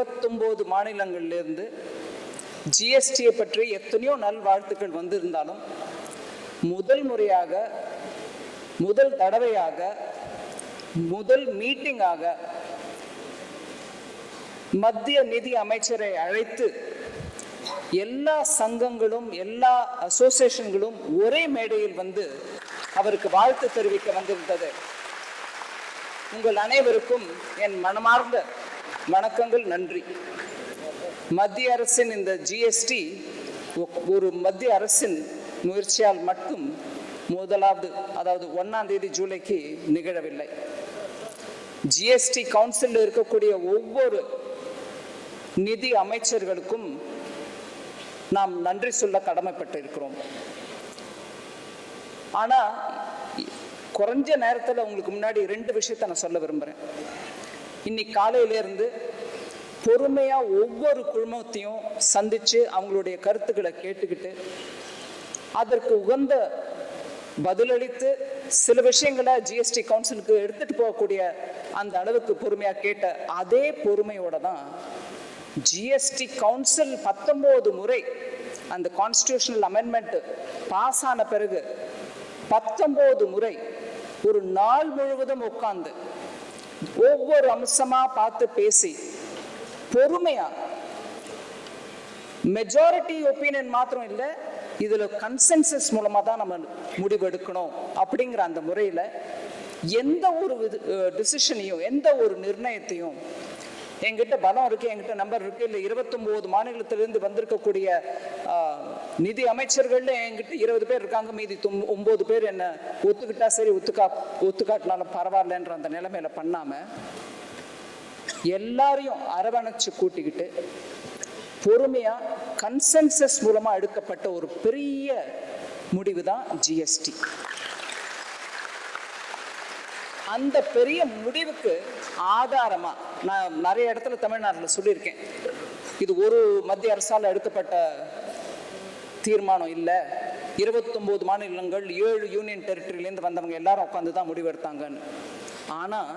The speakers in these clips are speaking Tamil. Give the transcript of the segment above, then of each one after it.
பத்தொம்போது மாநிலங்கள்லேருந்து ஜிஎஸ்டியை பற்றி எத்தனையோ நல்வாழ்த்துக்கள் வந்திருந்தாலும் முதல் முறையாக முதல் தடவையாக முதல் மீட்டிங்காக மத்திய நிதி அமைச்சரை அழைத்து எல்லா சங்கங்களும் எல்லா அசோசியேஷன்களும் ஒரே மேடையில் வந்து அவருக்கு வாழ்த்து தெரிவிக்க வந்திருந்தது. உங்கள் அனைவருக்கும் என் மனமார்ந்த வணக்கங்கள் நன்றி. மத்திய அரசின் இந்த ஜிஎஸ்டி ஒரு மத்திய அரசின் முயற்சியால் மட்டும் முதலாவது அதாவது ஒன்னாம் தேதி ஜூலைக்கு நிகழவில்லை. ஜிஎஸ்டி கவுன்சிலில் இருக்கக்கூடிய ஒவ்வொரு நிதி அமைச்சர்களுக்கும் நாம் நன்றி சொல்ல கடமைப்பட்டிருக்கிறோம். ஆனால் ஆனா குறைஞ்ச நேரத்தில் உங்களுக்கு முன்னாடி ரெண்டு விஷயத்த நான் சொல்ல விரும்புகிறேன் இன்னைக்கு காலையிலேருந்து பொறுமையாக ஒவ்வொரு குழுமத்தையும் சந்தித்து அவங்களுடைய கருத்துக்களை கேட்டுக்கிட்டு அதற்கு உகந்த பதிலளித்து சில விஷயங்களை ஜிஎஸ்டி கவுன்சிலுக்கு எடுத்துட்டு போகக்கூடிய அந்த அளவுக்கு பொறுமையாக கேட்ட அதே பொறுமையோட தான் ஜிஎஸ்டி கவுன்சில் பத்தொம்போது முறை அந்த கான்ஸ்டியூஷனல் அமெண்ட்மெண்ட் பாஸ் ஆன பிறகு பத்தொம்போது முறை ஒரு நாள் முழுவதும் உட்கார்ந்து ஒவ்வொரு அம்சமா பார்த்து பேசி பொறுமையா மெஜாரிட்டி ஒப்பீனியன் மாத்திரம் இல்லை இதுல கன்சென்சஸ் மூலமா தான் நம்ம முடிவெடுக்கணும் அப்படிங்கிற அந்த முறையில எந்த ஒரு டிசிஷனையும் எந்த ஒரு நிர்ணயத்தையும் எங்கிட்ட பலம் இருக்கு என்கிட்ட நம்பர் இருக்கு. இல்லை இருபத்தொம்போது மாநிலத்திலிருந்து வந்திருக்கக்கூடிய நிதி அமைச்சர்கள் என்கிட்ட இருபது பேர் இருக்காங்க. மீதி தொம்- ஒன்பது பேர் என்ன ஒத்துக்கிட்டா சரி ஒத்துக்கா ஒத்துக்காட்டினாலும் பரவாயில்லன்ற அந்த நிலைமையில பண்ணாம எல்லாரையும் அரவணைச்சு கூட்டிக்கிட்டு பொறுமையா கன்சென்சஸ் மூலமா எடுக்கப்பட்ட ஒரு பெரிய முடிவு தான் ஜிஎஸ்டி அந்த பெரிய முடிவுக்கு ஆதாரமா நான் நிறைய இடத்துல தமிழ்நாட்டில் சொல்லியிருக்கேன். இது ஒரு மத்திய அரசால் எடுக்கப்பட்ட தீர்மானம் இல்லை. இருபத்தொம்போது மாநிலங்கள் ஏழு யூனியன் டெரிட்டரியிலேருந்து வந்தவங்க எல்லாரும் உட்காந்து தான் முடிவெடுத்தாங்கன்னு. ஆனால்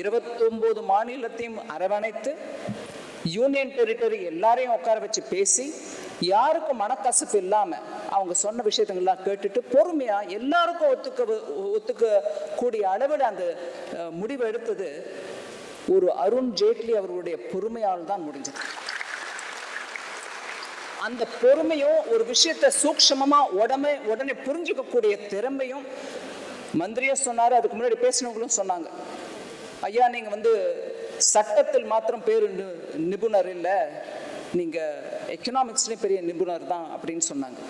இருபத்தொம்போது மாநிலத்தையும் அரவணைத்து யூனியன் டெரிட்டரி எல்லாரையும் உட்கார வச்சு பேசி யாருக்கும் மனக்கசப்பு இல்லாம அவங்க சொன்ன விஷயத்தங்கள்லாம் கேட்டுட்டு பொறுமையா எல்லாருக்கும் ஒத்துக்க ஒத்துக்க கூடிய அளவில் அந்த அஹ், முடிவை எடுத்தது ஒரு அருண் ஜேட்லி அவர்களுடைய பொறுமையால் தான் முடிஞ்சது. அந்த பொறுமையும் ஒரு விஷயத்தை சூக்ஷமமா உடனே உடனே புரிஞ்சுக்கக்கூடிய திறமையும் மந்திரியா சொன்னார் அதுக்கு முன்னாடி பேசினவங்களும் சொன்னாங்க. ஐயா நீங்க வந்து சட்டத்தில் மாத்திரம் பேர் நி- நிபுணர் இல்லை நீங்க எக்கனாமிக்ஸ்லேயே பெரிய நிபுணர் தான் அப்படின்னு சொன்னாங்க.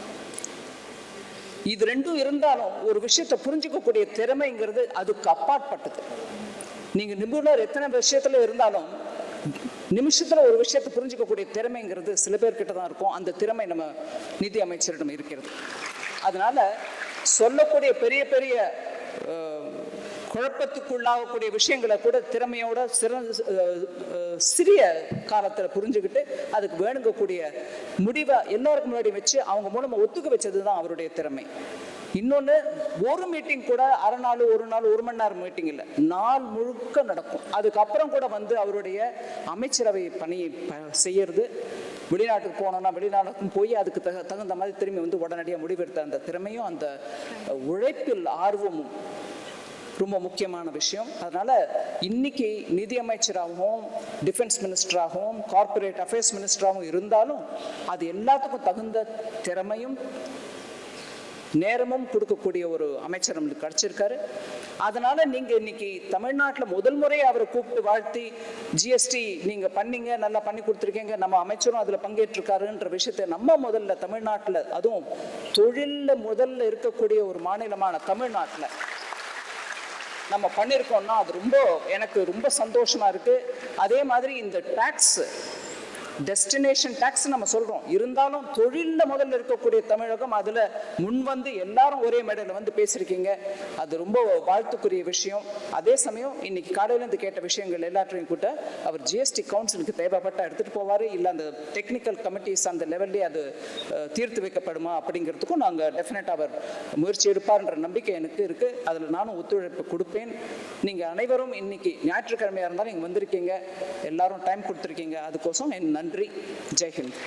இது ரெண்டும் இருந்தாலும் ஒரு விஷயத்தை புரிஞ்சுக்கக்கூடிய திறமைங்கிறது அதுக்கு அப்பாற்பட்டது. நீங்கள் நிபுணர் எத்தனை விஷயத்துல இருந்தாலும் நிமிஷத்தில் ஒரு விஷயத்தை புரிஞ்சுக்கக்கூடிய திறமைங்கிறது சில பேர்கிட்ட தான் இருக்கும். அந்த திறமை நம்ம நிதி அமைச்சரிடம் இருக்கிறது. அதனால சொல்லக்கூடிய பெரிய பெரிய குழப்பத்துக்குள்ளாகக்கூடிய விஷயங்களை கூட திறமையோட சிறந்த சிறிய காலத்தில் புரிஞ்சுக்கிட்டு அதுக்கு வேணுங்கக்கூடிய முடிவை எல்லாருக்கும் முன்னாடி வச்சு அவங்க மூலமாக ஒத்துக்க வச்சது தான் அவருடைய திறமை. இன்னொன்று ஒரு மீட்டிங் கூட அரை நாள் ஒரு நாள் ஒரு மணி நேரம் மீட்டிங் இல்லை. நாள் முழுக்க நடக்கும். அதுக்கப்புறம் கூட வந்து அவருடைய அமைச்சரவை பணியை ப- செய்யறது. வெளிநாட்டுக்கு போனோம்னா வெளிநாட்டுக்கும் போய் அதுக்கு தக தகுந்த மாதிரி திரும்பி வந்து உடனடியாக முடிவெடுத்த அந்த திறமையும் அந்த உழைப்பில் ஆர்வமும் ரொம்ப முக்கியமான விஷயம். அதனால இன்னைக்கு நிதி அமைச்சராகவும் டிஃபென்ஸ் மினிஸ்டராகவும் கார்ப்பரேட் அஃபேர்ஸ் மினிஸ்டராகவும் இருந்தாலும் அது எல்லாத்துக்கும் தகுந்த திறமையும் நேரமும் கொடுக்கக்கூடிய ஒரு அமைச்சர் நம்மளுக்கு கிடைச்சிருக்காரு. அதனால நீங்க இன்னைக்கு தமிழ்நாட்டில் முதல் முறை அவரை கூப்பிட்டு வாழ்த்தி ஜிஎஸ்டி நீங்க பண்ணீங்க நல்லா பண்ணி கொடுத்துருக்கீங்க நம்ம அமைச்சரும் அதுல பங்கேற்றிருக்காருன்ற விஷயத்தை நம்ம முதல்ல தமிழ்நாட்டில் அதுவும் தொழிலில் முதல்ல இருக்கக்கூடிய ஒரு மாநிலமான தமிழ்நாட்டில் நம்ம பண்ணியிருக்கோம்னா அது ரொம்ப எனக்கு ரொம்ப சந்தோஷமாக இருக்குது அதே மாதிரி இந்த டேக்ஸ் டெஸ்டினேஷன் டேக்ஸ் நம்ம சொல்றோம். இருந்தாலும் தொழிலில் முதல்ல இருக்கக்கூடிய தமிழகம் அதில் முன் வந்து எல்லாரும் ஒரே மேடையில் வந்து பேசியிருக்கீங்க. அது ரொம்ப வாழ்த்துக்குரிய விஷயம். அதே சமயம் இன்னைக்கு காலையிலேருந்து கேட்ட விஷயங்கள் எல்லாற்றையும் கூட அவர் ஜிஎஸ்டி கவுன்சிலுக்கு தேவைப்பட்ட எடுத்துகிட்டு போவார். இல்லை அந்த டெக்னிக்கல் கமிட்டிஸ் அந்த லெவல்லே அது தீர்த்து வைக்கப்படுமா அப்படிங்கிறதுக்கும் நாங்கள் டெஃபினட்டாக அவர் முயற்சி எடுப்பார்ன்ற நம்பிக்கை எனக்கு இருக்குது அதில் நானும் ஒத்துழைப்பு கொடுப்பேன். நீங்கள் அனைவரும் இன்னைக்கு ஞாயிற்றுக்கிழமையாக இருந்தாலும் இங்கே வந்திருக்கீங்க. எல்லாரும் டைம் கொடுத்துருக்கீங்க. அதுக்கோசம் என் நன்றி. ஜெய்ஹிந்த்